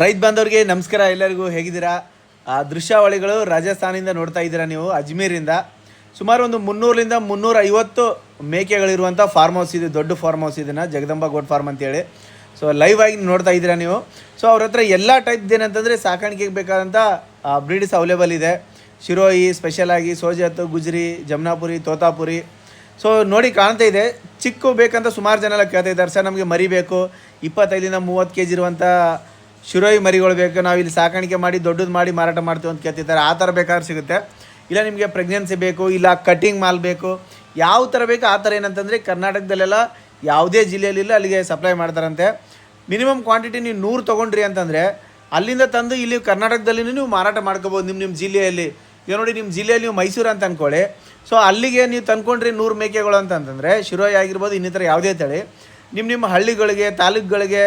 ರೈತ ಬಾಂಧವ್ರಿಗೆ ನಮಸ್ಕಾರ ಎಲ್ಲರಿಗೂ ಹೇಗಿದ್ದೀರಾ? ಆ, ದೃಶ್ಯಾವಳಿಗಳು ರಾಜಸ್ಥಾನಿಂದ ನೋಡ್ತಾ ಇದ್ದೀರಾ ನೀವು? ಅಜ್ಮೀರಿಂದ ಸುಮಾರು ಒಂದು ಮುನ್ನೂರರಿಂದ ಮುನ್ನೂರ ಐವತ್ತು ಮೇಕೆಗಳಿರುವಂಥ ಫಾರ್ಮ್ ಹೌಸ್ ಇದೆ, ದೊಡ್ಡ ಫಾರ್ಮ್ ಹೌಸ್ ಇದನ್ನು ಜಗದಂಬ ಗೋಟ್ ಫಾರ್ಮ್ ಅಂತೇಳಿ. ಸೊ ಲೈವ್ ಆಗಿ ನೋಡ್ತಾ ಇದ್ದೀರಾ ನೀವು? ಸೊ ಅವ್ರ ಹತ್ರ ಎಲ್ಲ ಟೈಪ್ದು ಏನಂತಂದರೆ ಸಾಕಾಣಿಕೆಗೆ ಬೇಕಾದಂಥ ಬ್ರೀಡ್ಸ್ ಅವೈಲೇಬಲ್ ಇದೆ. ಶಿರೋಯಿ ಸ್ಪೆಷಲ್ ಆಗಿ ಗುಜರಿ ಗುಜ್ರಿ, ಜಮ್ನಾಪುರಿ, ತೋತಾಪುರಿ. ಸೊ ನೋಡಿ ಕಾಣ್ತಾ ಇದೆ. ಚಿಕ್ಕ ಬೇಕಂತ ಸುಮಾರು ಜನ ಎಲ್ಲ ಕೇಳ್ತಾ ಇದ್ದಾರೆ. ಸರ್, ನಮಗೆ ಮರಿಬೇಕು ಇಪ್ಪತ್ತೈದರಿಂದ ಮೂವತ್ತು ಕೆ ಜಿ ಇರುವಂಥ ಶಿರೋಯಿ ಮರಿಗಳು ಬೇಕು, ನಾವು ಇಲ್ಲಿ ಸಾಕಾಣಿಕೆ ಮಾಡಿ, ದೊಡ್ಡದು ಮಾಡಿ ಮಾರಾಟ ಮಾಡ್ತೀವಿ ಅಂತ ಕೇಳ್ತಿದ್ದಾರೆ. ಆ ಥರ ಬೇಕಾದ್ರೆ ಸಿಗುತ್ತೆ. ಇಲ್ಲ ನಿಮಗೆ ಪ್ರೆಗ್ನೆನ್ಸಿ ಬೇಕು, ಇಲ್ಲ ಕಟ್ಟಿಂಗ್ ಮಾಲ್ ಬೇಕು, ಯಾವ ಥರ ಬೇಕು, ಆ ಥರ ಏನಂತಂದರೆ ಕರ್ನಾಟಕದಲ್ಲೆಲ್ಲ ಯಾವುದೇ ಜಿಲ್ಲೆಯಲ್ಲಿಲ್ಲ ಅಲ್ಲಿಗೆ ಸಪ್ಲೈ ಮಾಡ್ತಾರಂತೆ. ಮಿನಿಮಮ್ ಕ್ವಾಂಟಿಟಿ ನೀವು ನೂರು ತೊಗೊಂಡ್ರಿ ಅಂತಂದರೆ, ಅಲ್ಲಿಂದ ತಂದು ಇಲ್ಲಿ ಕರ್ನಾಟಕದಲ್ಲಿ ನೀವು ಮಾರಾಟ ಮಾಡ್ಕೋಬೋದು ನಿಮ್ಮ ನಿಮ್ಮ ಜಿಲ್ಲೆಯಲ್ಲಿ. ಈಗ ನೋಡಿ ನಿಮ್ಮ ಜಿಲ್ಲೆಯಲ್ಲಿ ನೀವು ಮೈಸೂರು ಅಂತ ಅಂದ್ಕೊಳ್ಳಿ ಸೊ ಅಲ್ಲಿಗೆ ನೀವು ತಂದ್ಕೊಂಡ್ರಿ ನೂರು ಮೇಕೆಗಳು ಅಂತಂತಂದರೆ ಶಿರೋಯಿ ಆಗಿರ್ಬೋದು ಇನ್ನಿತರ ಯಾವುದೇ ತಳಿ, ನಿಮ್ಮ ನಿಮ್ಮ ಹಳ್ಳಿಗಳಿಗೆ, ತಾಲೂಕುಗಳಿಗೆ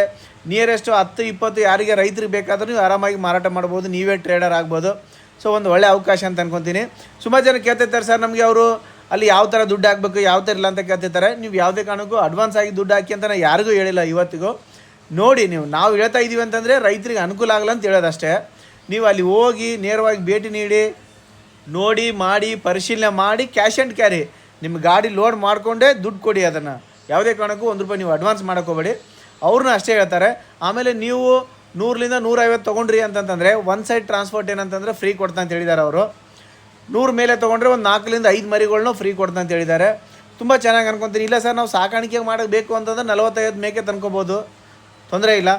ನಿಯರೆಸ್ಟು ಹತ್ತು, ಇಪ್ಪತ್ತು ಯಾರಿಗೆ ರೈತರಿಗೆ ಬೇಕಾದರೂ ನೀವು ಆರಾಮಾಗಿ ಮಾರಾಟ ಮಾಡ್ಬೋದು, ನೀವೇ ಟ್ರೇಡರ್ ಆಗ್ಬೋದು. ಸೊ ಒಂದು ಒಳ್ಳೆ ಅವಕಾಶ ಅಂತ ಅನ್ಕೊತೀನಿ. ಸುಮಾರು ಜನ ಕೇಳ್ತಿರ್ತಾರೆ, ಸರ್, ನಮಗೆ ಅವರು ಅಲ್ಲಿ ಯಾವ ಥರ ದುಡ್ಡು ಹಾಕ್ಬೇಕು, ಯಾವ ಥರ ಇಲ್ಲ ಅಂತ ಕೇಳ್ತಿರ್ತಾರೆ. ನೀವು ಯಾವುದೇ ಕಾರಣಕ್ಕೂ ಅಡ್ವಾನ್ಸ್ ಆಗಿ ದುಡ್ಡು ಹಾಕಿ ಅಂತ ನಾನು ಯಾರಿಗೂ ಹೇಳಿಲ್ಲ ಇವತ್ತಿಗೂ. ನೋಡಿ ನೀವು, ನಾವು ಹೇಳ್ತಾ ಇದ್ದೀವಿ ಅಂತಂದರೆ ರೈತರಿಗೆ ಅನುಕೂಲ ಆಗಲ್ಲ ಅಂತ ಹೇಳೋದಷ್ಟೇ. ನೀವು ಅಲ್ಲಿ ಹೋಗಿ ನೇರವಾಗಿ ಭೇಟಿ ನೀಡಿ, ನೋಡಿ, ಮಾಡಿ, ಪರಿಶೀಲನೆ ಮಾಡಿ ಕ್ಯಾಶ್ ಆ್ಯಂಡ್ ಕ್ಯಾರಿ ನಿಮ್ಮ ಗಾಡಿ ಲೋಡ್ ಮಾಡಿಕೊಂಡೇ ದುಡ್ಡು ಕೊಡಿ ಅದನ್ನು. ಯಾವುದೇ ಕಾರಣಕ್ಕೂ ಒಂದು ರೂಪಾಯಿ ನೀವು ಅಡ್ವಾನ್ಸ್ ಹೋಗಬೇಡಿ. ಅವ್ರನ್ನ ಅಷ್ಟೇ ಹೇಳ್ತಾರೆ. ಆಮೇಲೆ ನೀವು ನೂರರಿಂದ ನೂರೈವತ್ತು ತೊಗೊಂಡ್ರಿ ಅಂತಂತಂದರೆ ಒನ್ ಸೈಡ್ ಟ್ರಾನ್ಸ್ಪೋರ್ಟ್ ಏನಂತಂದರೆ ಫ್ರೀ ಕೊಡ್ತಾ ಅಂತ ಹೇಳಿದ್ದಾರೆ ಅವರು. ನೂರು ಮೇಲೆ ತೊಗೊಂಡ್ರೆ ಒಂದು ನಾಲ್ಕರಿಂದ ಐದು ಮರಿಗಳ್ನೂ ಫ್ರೀ ಕೊಡ್ತಾ ಅಂತ ಹೇಳಿದ್ದಾರೆ. ತುಂಬ ಚೆನ್ನಾಗಿ ಅನ್ಕೊತೀನಿ. ಇಲ್ಲ ಸರ್, ನಾವು ಸಾಕಾಣಿಕೆ ಮಾಡಬೇಕು ಅಂತಂದ್ರೆ ನಲವತ್ತೈದು ಮೇಕೆ ತಂದ್ಕೋಬೋದು. ತೊಂದರೆ ಇಲ್ಲ.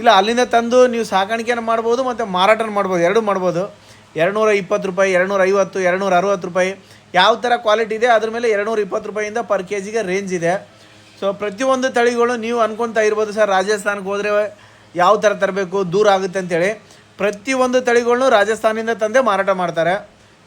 ಇಲ್ಲ, ಅಲ್ಲಿಂದ ತಂದು ನೀವು ಸಾಕಾಣಿಕೆನ ಮಾಡ್ಬೋದು ಮತ್ತು ಮಾರಾಟನ ಮಾಡ್ಬೋದು. ಎರಡು ಮಾಡ್ಬೋದು. ಎರಡುನೂರ ಇಪ್ಪತ್ತು ರೂಪಾಯಿ ಎರಡುನೂರ ಐವತ್ತು ಎರಡುನೂರ ಅರವತ್ತು ರೂಪಾಯಿ. ಯಾವ ಥರ ಕ್ವಾಲಿಟಿ ಇದೆ, ಅದ್ರ ಮೇಲೆ ಎರಡುನೂರ ಇಪ್ಪತ್ತು ರೂಪಾಯಿಂದ ಪರ್ ಕೆ ಜಿಗೆ ರೇಂಜ್ ಇದೆ. ಸೊ ಪ್ರತಿಯೊಂದು ತಳಿಗಳು ನೀವು ಅನ್ಕೊತಾ ಇರ್ಬೋದು ಸರ್. ರಾಜಸ್ಥಾನಕ್ಕೆ ಹೋದರೆ ಯಾವ ಥರ ತರಬೇಕು, ದೂರ ಆಗುತ್ತೆ ಅಂತೇಳಿ. ಪ್ರತಿಯೊಂದು ತಳಿಗಳನ್ನು ರಾಜಸ್ಥಾನದಿಂದ ತಂದೆ ಮಾರಾಟ ಮಾಡ್ತಾರೆ.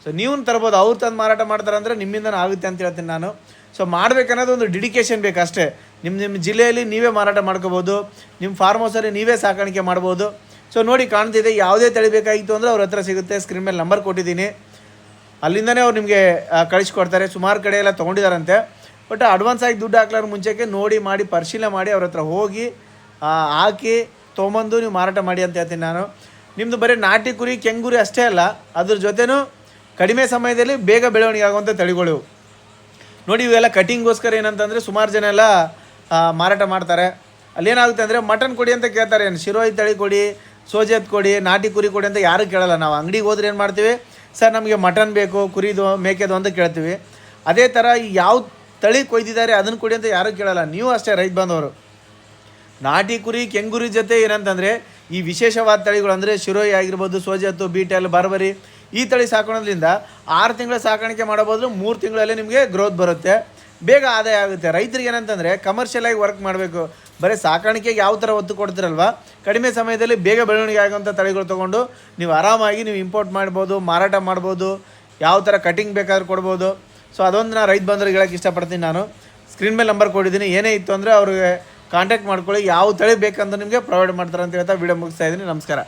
ಸೊ ನೀವು ತರ್ಬೋದು, ಅವ್ರು ತಂದು ಮಾರಾಟ ಮಾಡ್ತಾರೆ ಅಂದರೆ ನಿಮ್ಮಿಂದನೂ ಆಗುತ್ತೆ ಅಂತ ಹೇಳ್ತೀನಿ ನಾನು. ಸೊ ಮಾಡ್ಬೇಕನ್ನೋದು ಒಂದು ಡಿಡಿಕೇಶನ್ ಬೇಕು ಅಷ್ಟೇ. ನಿಮ್ಮ ನಿಮ್ಮ ಜಿಲ್ಲೆಯಲ್ಲಿ ನೀವೇ ಮಾರಾಟ ಮಾಡ್ಕೋಬೋದು. ನಿಮ್ಮ ಫಾರ್ಮ್ ಹೌಸಲ್ಲಿ ನೀವೇ ಸಾಕಾಣಿಕೆ ಮಾಡ್ಬೋದು. ಸೊ ನೋಡಿ ಕಾಣ್ತಿದೆ, ಯಾವುದೇ ತಳಿ ಬೇಕಾಗಿತ್ತು ಅಂದರೆ ಅವ್ರ ಹತ್ರ ಸಿಗುತ್ತೆ. ಸ್ಕ್ರೀನ್ ಮೇಲೆ ನಂಬರ್ ಕೊಟ್ಟಿದ್ದೀನಿ. ಅಲ್ಲಿಂದನೇ ಅವ್ರು ನಿಮಗೆ ಕಳಿಸ್ಕೊಡ್ತಾರೆ. ಸುಮಾರು ಕಡೆ ಎಲ್ಲ ತೊಗೊಂಡಿದ್ದಾರಂತೆ ಬಟ್ ಅಡ್ವಾನ್ಸ್ ಆಗಿ ದುಡ್ಡು ಹಾಕ್ಲಾರ ಮುಂಚೆಗೆ ನೋಡಿ ಮಾಡಿ, ಪರಿಶೀಲನೆ ಮಾಡಿ ಅವ್ರ ಹತ್ರ ಹೋಗಿ ಹಾಕಿ ತೊಗೊಂಬಂದು ನೀವು ಮಾರಾಟ ಮಾಡಿ ಅಂತ ಹೇಳ್ತೀನಿ ನಾನು. ನಿಮ್ಮದು ಬರೀ ನಾಟಿ ಕುರಿ, ಕೆಂಗುರಿ ಅಷ್ಟೇ ಅಲ್ಲ, ಅದ್ರ ಜೊತೆನೂ ಕಡಿಮೆ ಸಮಯದಲ್ಲಿ ಬೇಗ ಬೆಳವಣಿಗೆ ಆಗುವಂಥ ತಳಿಗಳು. ನೋಡಿ, ಇವೆಲ್ಲ ಕಟಿಂಗ್ಗೋಸ್ಕರ ಏನಂತಂದರೆ ಸುಮಾರು ಜನ ಎಲ್ಲ ಮಾರಾಟ ಮಾಡ್ತಾರೆ. ಅಲ್ಲೇನಾಗುತ್ತೆ ಅಂದರೆ ಮಟನ್ ಕೊಡಿ ಅಂತ ಕೇಳ್ತಾರೆ. ಏನು ಶಿರೋಯಿ ತಳಿ ಕೊಡಿ, ಸೋಜೆತ್ ಕೊಡಿ, ನಾಟಿ ಕುರಿ ಕೊಡಿ ಅಂತ ಯಾರು ಕೇಳಲ್ಲ. ನಾವು ಅಂಗಡಿಗೆ ಹೋದ್ರೆ ಏನು ಮಾಡ್ತೀವಿ? ಸರ್, ನಮಗೆ ಮಟನ್ ಬೇಕು, ಕುರಿದು, ಮೇಕೆದು ಅಂತ ಕೇಳ್ತೀವಿ. ಅದೇ ಥರ ಯಾವ ತಳಿ ಕೊಯ್ದಿದ್ದಾರೆ, ಅದನ್ನು ಕೊಡಿ ಅಂತ ಯಾರೂ ಕೇಳಲ್ಲ. ನೀವು ಅಷ್ಟೇ ರೈತ ಬಂದವರು. ನಾಟಿ ಕುರಿ, ಕೆಂಗುರಿ ಜೊತೆ ಏನಂತಂದರೆ, ಈ ವಿಶೇಷವಾದ ತಳಿಗಳು ಅಂದರೆ ಶಿರೋಯಿ ಆಗಿರ್ಬೋದು ಸೋಜತ್ತು ಬೀಟೆಲ್ ಬರ್ಬರಿ, ಈ ತಳಿ ಸಾಕೋಣದ್ರಿಂದ ಆರು ತಿಂಗಳ ಸಾಕಾಣಿಕೆ ಮಾಡಬಹುದು ಮೂರು ತಿಂಗಳಲ್ಲೇ ನಿಮಗೆ ಗ್ರೋತ್ ಬರುತ್ತೆ. ಬೇಗ ಆದಾಯ ಆಗುತ್ತೆ. ರೈತರಿಗೆ ಏನಂತಂದರೆ ಕಮರ್ಷಿಯಲಾಗಿ ವರ್ಕ್ ಮಾಡಬೇಕು. ಬರೀ ಸಾಕಾಣಿಕೆಗೆ ಯಾವ ಥರ ಒತ್ತು ಕೊಡ್ತಿರಲ್ವ? ಕಡಿಮೆ ಸಮಯದಲ್ಲಿ ಬೇಗ ಬೆಳವಣಿಗೆ ಆಗುವಂಥ ತಳಿಗಳು ತೊಗೊಂಡು ನೀವು ಆರಾಮಾಗಿ ನೀವು ಇಂಪೋರ್ಟ್ ಮಾಡ್ಬೋದು, ಮಾರಾಟ ಮಾಡ್ಬೋದು, ಯಾವ ಥರ ಕಟಿಂಗ್ ಬೇಕಾದ್ರೂ ಕೊಡ್ಬೋದು. ಸೊ ಅದೊಂದು ನಾನು ರೈತ ಬಂದವ್ರಿಗೆ ಹೇಳಕ್ಕೆ ಇಷ್ಟಪಡ್ತೀನಿ ನಾನು. ಸ್ಕ್ರೀನ್ ಮೇಲೆ ನಂಬರ್ ಕೊಟ್ಟಿದ್ದೀನಿ. ಏನೇ ಇತ್ತು ಅಂದರೆ ಅವ್ರಿಗೆ ಕಾಂಟ್ಯಾಕ್ಟ್ ಮಾಡ್ಕೊಳ್ಳಿ. ಯಾವ ತಳಿ ಬೇಕಂದ್ರೆ ನಿಮಗೆ ಪ್ರೊವೈಡ್ ಮಾಡ್ತಾರೆ ಅಂತ ಹೇಳ್ತಾ ವಿಡಿಯೋ ಮುಗಿಸ್ತಾ ಇದ್ದೀನಿ. ನಮಸ್ಕಾರ.